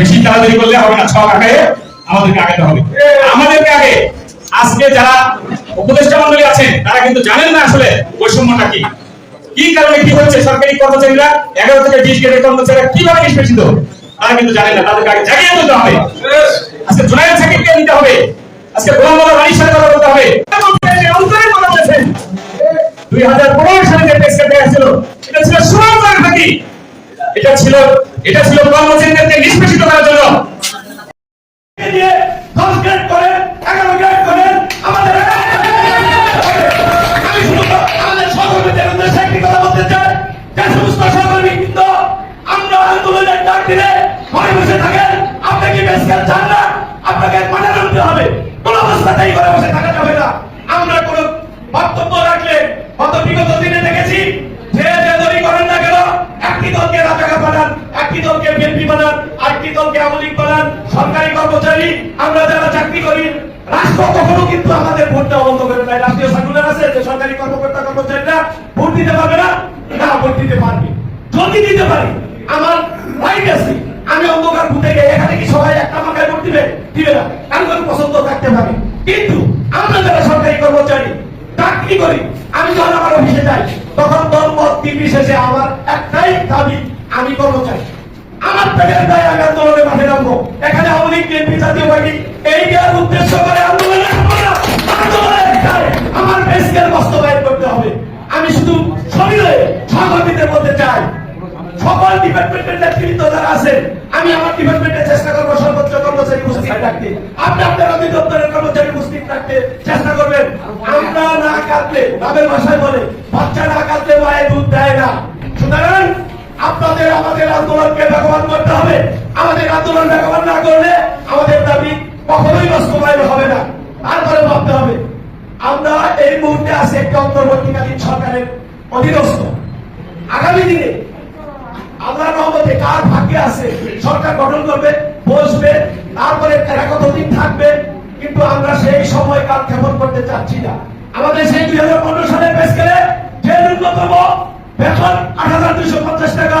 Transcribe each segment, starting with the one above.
বেশি তাড়াতাড়ি করলে হবে না, ছক আগে আমাদেরকে আগাতে হবে। আমাদেরকে আগে, আজকে যারা উপদেষ্টা মন্ডলী আছেন, তারা কিন্তু জানেন না আসলে বৈষম্যটা কি। কি কারণে কি হচ্ছে সরকারি কর্মচারীরা, এগারো থেকে বিশ গ্রেডের কর্মচারীরা কীভাবে নিষ্পেষিত? তারা কিন্তু জানেন না, তাদেরকে আগে জাগিয়ে তুলতে হবে। আজকে জুনায়দ সাকিবকে নিতে হবে। আজকে গোলাম মোল্লা রানীর সাথে কথা বলতে হবে। দুই হাজার পনেরো সালে যে কাটে আসছিল এটা ছিল ফাঁকি এটা ছিল এটা ছিল কর্মচারীদেরকে নিষ্পেষিত করার জন্য। দিয়ে দশ গ্রেড করেন এগারো গ্রেড করেন আমাদের আমি শুধু আমাদের সহকর্মীদের উদ্দেশ্যে একটি কথা বলতে চাই যে সমস্ত সহকর্মী কিন্তু আমরা আন্দোলনের ডাক দিলে ঘরে বসে থাকেন আপনি কি বেশ চান না আপনাকে মানে আনতে হবে কোন অবস্থাতেই ঘরে বসে থাকা যাবে না আমরা কোন বক্তব্য রাখলে গত বিগত দিনে দেখেছি যে যে দলই করেন না কেন একটি দলকে রাজাকা বানান একটি দলকে বিএনপি বানান, আরেকটি দলকে আওয়ামী লীগ বানান, সরকারি কর্মচারী, আমরা যারা চাকরি করি, রাষ্ট্র কখনো কিন্তু আমাদের ভোট দেওয়া বন্ধ করে দেয়। রাষ্ট্রীয় সার্কুলার আছে যে সরকারি কর্মকর্তা কর্মচারীরা ভোট দিতে পারবে না? না, ভোট দিতে পারবে। যদি দিতে পারি, আমার রাইট আছে। আমি অন্ধকার ভূতে গিয়ে এখানে কি সবাই একটা মাথায় ভোট দিবে? দিবে না। কারণ কোনো পছন্দ থাকতে পারে। কিন্তু আমরা যারা সরকারি কর্মচারী, চাকরি করি, আমি যখন আমার অফিসে যাই, তখন ধর্ম নির্বিশেষে আমার একটাই দাবি, আমি কর্মচারী। আমার পেটের দায় আমি আন্দোলনে মাঠে নামবো। এখানে আওয়ামী লীগ, বিএনপি, জাতীয় পার্টি, এই দেওয়ার উদ্দেশ্য করে আন্দোলনে আন্দোলনের আমার বেসকেল বাস্তবায়ন করতে হবে। আমি শুধু শরীরে সহকর্মীদের বলতে চাই। সকল ডিপার্টমেন্টের নেতৃত্ব যারা আছেন, আমি আমার ডিপার্টমেন্টে চেষ্টা করব সর্বোচ্চ কর্মচারী উপস্থিত রাখতে আপনি আপনার অধিদপ্তরের কর্মচারী উপস্থিত রাখতে চেষ্টা করবেন। আমরা না কাটলে তাদের ভাষায় বলে, বাচ্চা না কাটলে মায়ের দুধ দেয় না। সুতরাং আন্দোলনকে বেগবান করতে হবে। আমাদের আন্দোলন বেগবান না করলে আমাদের দাবি কখনোই বাস্তবায়ন হবে না। তারপরে ভাবতে হবে, আমরা এই মুহূর্তে আছি একটা অন্তর্বর্তীকালীন সরকারের অধীনস্থ। আগামী দিনে আল্লাহ রহমতে কার ভাগ্যে আছে, সরকার গঠন করবে, বসবে, তারপরে তারা কতদিন থাকবে, কিন্তু আমরা সেই সময় কাল ক্ষেপণ করতে চাচ্ছি না। আমাদের সেই দুই হাজার পনেরো সালের বেশ গেলে যে ন্যূনতম বেতন আট হাজার দুইশো পঞ্চাশ টাকা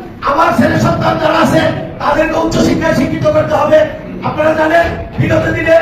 আমার ছেলে সন্তান যারা আছে তাদেরকে উচ্চশিক্ষায় শিক্ষিত করতে হবে। আপনারা জানেন বিগত দিনে